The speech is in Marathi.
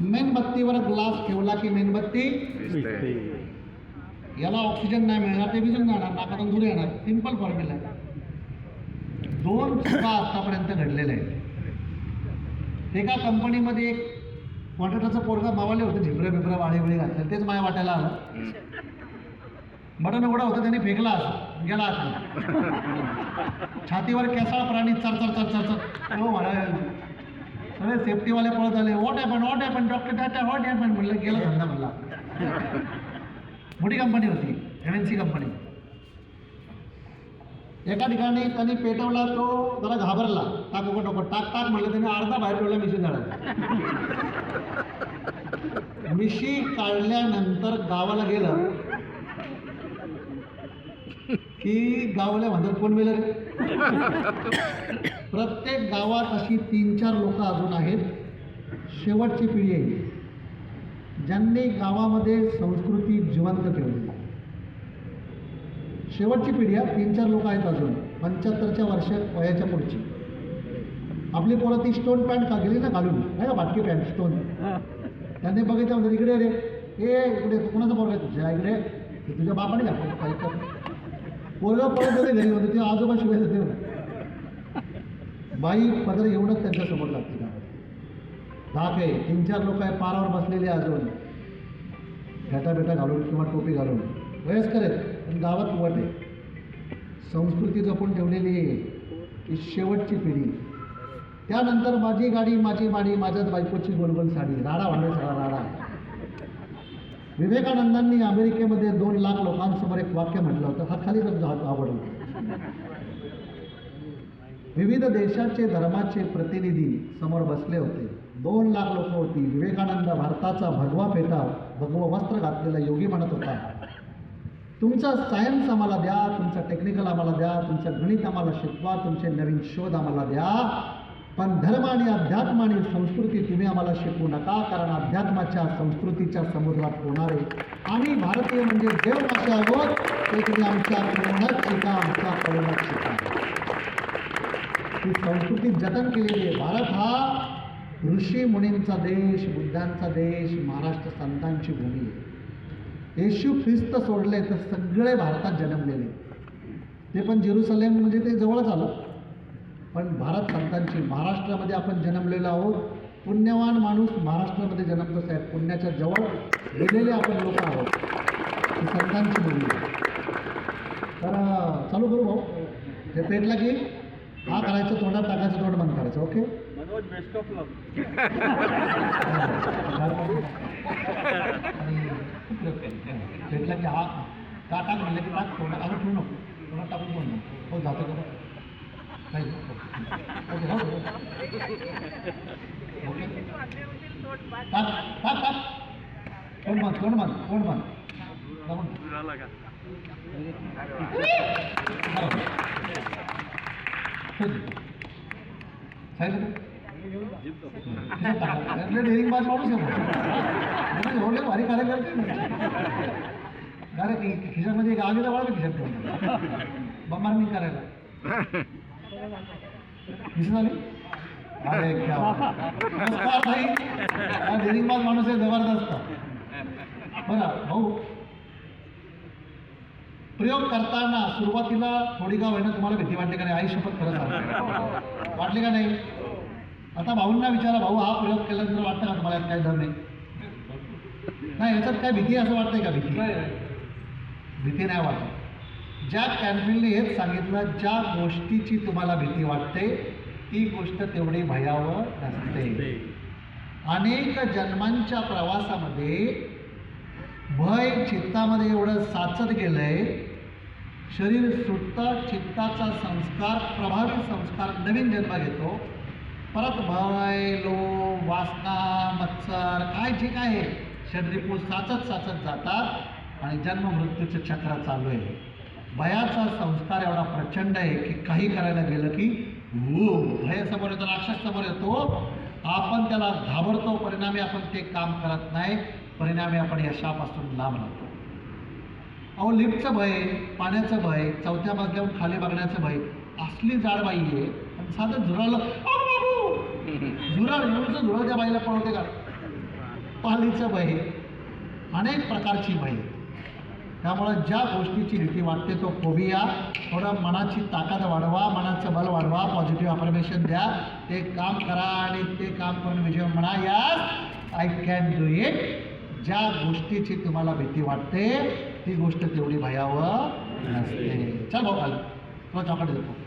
मेणबत्तीवर ग्लास ठेवला की मेणबत्ती याला ऑक्सिजन नाही मिळणार ते विजून जाणार नाकातून दूर येणार. सिंपल फॉर्म्युला आहे. दोन चुका आतापर्यंत घडलेल्या आहेत. एका कंपनीमध्ये एक कॉन्ट्रॅक्टरचं पोरगा मावाले होतं झिपरे बिपरे वाळे बिळे घातले तेच माझ्या वाट्याला आलं. बटन उघडा होता त्याने फेकला असं. गेला असं. छातीवर केसाळ प्राणी चर चर चर चर चर. हो म्हणाले सगळे सेफ्टीवाले पळत आले. What happen what happen doctor Tata what happen म्हणलं गेलं धंदा म्हणला. मोठी कंपनी होती. एम एन सी कंपनी एका ठिकाणी त्यांनी पेटवला तो जरा घाबरला. टाक नको टाक टाक म्हणलं त्याने अर्धा बाहेर ठेवला मिशी झाला मिशी काढल्यानंतर गावाला गेलं की गावाला म्हणतात कोण मिळेल प्रत्येक गावात अशी तीन चार लोक अजून आहेत. शेवटची पिढी आहे. ज्यांनी गावामध्ये संस्कृती जिवंत ठेवली. शेवटची पिढी आहे तीन चार लोक आहेत अजून. पंच्याहत्तरच्या वर्ष वयाच्या पुढची. आपली पोरं ती स्टोन पॅन्ट का गेली ना घालून? नाही का बाटकी पॅन्ट स्टोन त्यांनी बघितलं म्हणजे इकडे रे. ए इकडे कोणाचं पोरग आहे तुझ्या? इकडे तुझ्या बापाने घातलं काही कर पोरगं पळत होते घरी होते ते आजोबा शिवाय होते बाई पदर एवढंच त्यांच्यासमोर लागते का धाक आहे तीन चार लोक आहे पारावर बसलेले अजून फेटा बेटा घालून किंवा टोपी घालून. वयस्कर आहेत पण गावात वट आहे. संस्कृती जपून ठेवलेली आहे. ही शेवटची पिढी. त्यानंतर माझी गाडी माझी माडी माझ्याच बायकोची गोलगोल साडी. राडा वाढले सगळा राडा. विवेकानंदांनी अमेरिकेमध्ये दोन लाख लोकांसमोर एक वाक्य म्हटलं होतं. हा खाली आवडलं. विविध देशाचे धर्माचे प्रतिनिधी समोर बसले होते. दोन लाख लोक होती. विवेकानंद भारताचा भगवा पेटा भगवं वस्त्र घातलेला योगी म्हणत होता. तुमचा सायन्स आम्हाला द्या तुमचं टेक्निकल आम्हाला द्या तुमचं गणित आम्हाला शिकवा तुमचे नवीन शोध आम्हाला द्या. पण धर्म आणि अध्यात्म आणि संस्कृती तुम्ही आम्हाला शिकवू नका कारण अध्यात्माच्या संस्कृतीच्या समुद्रात होणारे आम्ही भारतीय म्हणजे देव असे आहोत. ते तुम्ही आमच्या करूनच शिका आमच्या करूनच शिका. ही संस्कृती जतन केलेली आहे. भारत हा ऋषी मुनींचा देश बुद्धांचा देश महाराष्ट्र संतांची भूमी आहे. येशू ख्रिस्त सोडले तर सगळे भारतात जन्मलेले ते पण जेरुसलेम म्हणजे ते जवळच आलं. पण भारत संतांची महाराष्ट्रामध्ये आपण जन्मलेलो आहोत. पुण्यवान माणूस महाराष्ट्रामध्ये जन्मतो साहेब. पुण्याच्या जवळ गेलेले आपण लोक आहोत. ही संतांची भूमी आहे. तर चालू करू भाऊ. ते पेटला की? हा करायचं तोंडात टाकायचं तोंड बंद करायचं okay Manoj best of luck भेटला की हा का टाक म्हणलं की टाक तोंडात अगं ठेवू नको. तोंडात टाकून बोल हो जातो का नाही. ओके हो हो. टाक टाक टाक. तोंड बंद तोंड बंद तोंड बंद जाऊन. झाला का डेअरिंग बाज माणूस आहे एवढे भारी कार्यकर्ते अरे की खिशामध्ये एक आगीला वाढ खिशात बंबार मी करायला खिशी झाली अरे क्या हा माणूस आहे जबरदस्त बरं भाऊ प्रयोग करताना सुरुवातीला थोडी का होईना तुम्हाला भीती वाटते का नाही? आई शपथ खरं वाटली का नाही? आता भाऊंना विचारा भाऊ हा प्रयोग केल्यानंतर वाटतं का तुम्हाला? काही दर नाही. नाही याच्यात काय भीती आहे असं वाटतंय का भीती? भीती नाही वाटत. ज्या कॅन्फिलने हेच सांगितलं ज्या गोष्टीची तुम्हाला भीती वाटते ती गोष्ट तेवढी भयावह नसते. अनेक जन्मांच्या प्रवासामध्ये भय चित्तामध्ये एवढं साचत गेलंय शरीर सुटतं चित्ताचा संस्कार प्रभावी संस्कार नवीन जन्म घेतो. परत भय लो वासना मत्सर काय जे काय आहे शरीरपूर साचत साचत जातात आणि जन्म मृत्यूचं चक्र चालू आहे. भयाचा संस्कार एवढा प्रचंड आहे की काही करायला गेलं की हो भय समोर येतो राक्षस समोर येतो. आपण त्याला घाबरतो परिणामी आपण ते काम करत नाही. परिणामी आपण यशापासून लांब राहतो. अहो लिफ्टचं भय पाण्याचं भय चौथ्या मजल्याहून खाली बघण्याचं भय. असली जाड बाई आहे आणि साधं झुराला झुराळ एवढं झुराळ त्या बाईला पळवते का? पालीचं भय. अनेक प्रकारची भय. त्यामुळं ज्या गोष्टीची भीती वाटते तो फोबिया थोडं मनाची ताकद वाढवा मनाचं बल वाढवा पॉझिटिव्ह अफर्मेशन द्या. ते काम करा आणि ते काम करून विजय म्हणा. यास आय कॅन डू इट ज्या गोष्टीची तुम्हाला भीती वाटते ती गोष्ट तेवढी भयावह नसते. चल भाऊ आलं. किंवा चॉकलेट देतो.